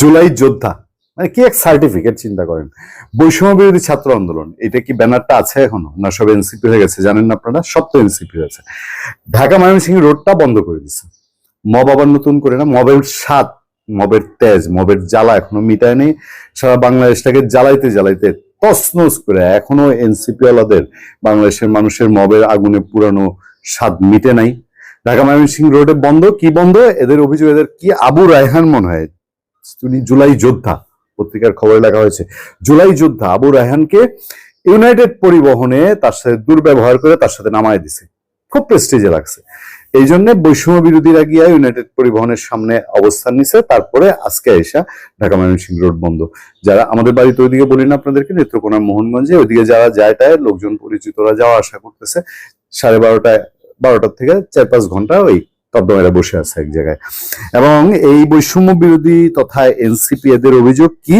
জুলাই যোদ্ধা। মানে কি এক সার্টিফিকেট চিন্তা করেন? বৈষম্য বিরোধী ছাত্র আন্দোলন, এটা কি ব্যানারটা আছে এখনও? না সব এনসিপি হয়ে গেছে, জানেন না আপনারা? সব তো এনসিপি হয়েছে। ঢাকা ময়মনসিংহ রোডটা বন্ধ করে দিছে। মব আবার নতুন করে না? মবের স্বাদ, মবের তেজ, মবের জ্বালা এখনও মিটায় নেই। সারা বাংলাদেশটাকে জ্বালাইতে জ্বালাইতে তসনস করে এখনও এনসিপি ওয়ালাদের, বাংলাদেশের মানুষের মবের আগুনে পুরানো স্বাদ মিটে নাই। ঢাকা ময়মনসিংহ রোডে বন্ধ? কি বন্ধ? এদের অভিযোগ, এদের কি আবু রায়হান মনে হয়? তিনি জুলাই যোদ্ধা পত্রিকার খবরে লেখা হয়েছে। জুলাই যোদ্ধা আবু রায়হানকে ইউনাইটেড পরিবহনে তার সাথে দুর্ব্যবহার করে তার সাথে নামায় দিছে। খুব প্রেস্টিজে লাগছে এই জন্য বৈষম্য বিরোধীরা গিয়া ইউনাইটেড পরিবহনের সামনে অবস্থান নিছে। তারপরে আজকে এসা ঢাকা ময়মনসিংহ রোড বন্ধ। যারা আমাদের বাড়িতে ওইদিকে বলি না আপনাদেরকে, নেত্রকোনা মোহনগঞ্জে, ওইদিকে যারা যায় টায় লোকজন পরিচিতরা যাওয়া আশা করতেছে। সাড়ে বারোটায়, বারোটার থেকে চার পাঁচ ঘণ্টা ওই তদ্দমেরা বসে আছে এক জায়গায়। এবং এই বৈষম্য বিরোধী তথা এনসিপি এদের অভিযোগ কি?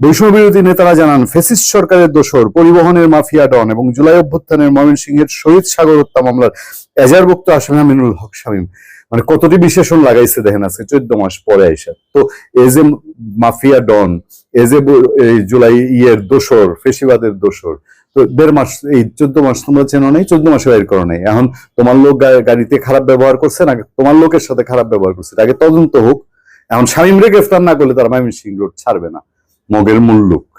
বৈষম্য বিরোধী নেতারা জানান, ফেসিস্ট সরকারের দোষর, পরিবহনের মাফিয়া ডন এবং জুলাই অভ্যুত্থানের ময়মনসিংহের শহীদ সাগর হত্যা মামলার এজারভুক্ত আসামি আমিনুল হক শামীম। মানে কতটি বিশেষণ লাগাইছে দেখেন আজকে চোদ্দ মাস পরে আইসা। তো এজ এ মাফিয়া ডন, এই জুলাই ইয়ের দোষর, ফেসিবাদের দোষর, তো দেড় মাস, এই চোদ্দ মাস তোমরা চেনো নেই? চোদ্দ মাসে বাইর করো নেই। এখন তোমার লোক গাড়িতে খারাপ ব্যবহার করছে না? তোমার লোকের সাথে খারাপ ব্যবহার করছে। আগে তদন্ত হোক। এখন শামীমরে গ্রেফতার না করলে তারা ময়মনসিংহ রোড ছাড়বে না। মগের মূল লোক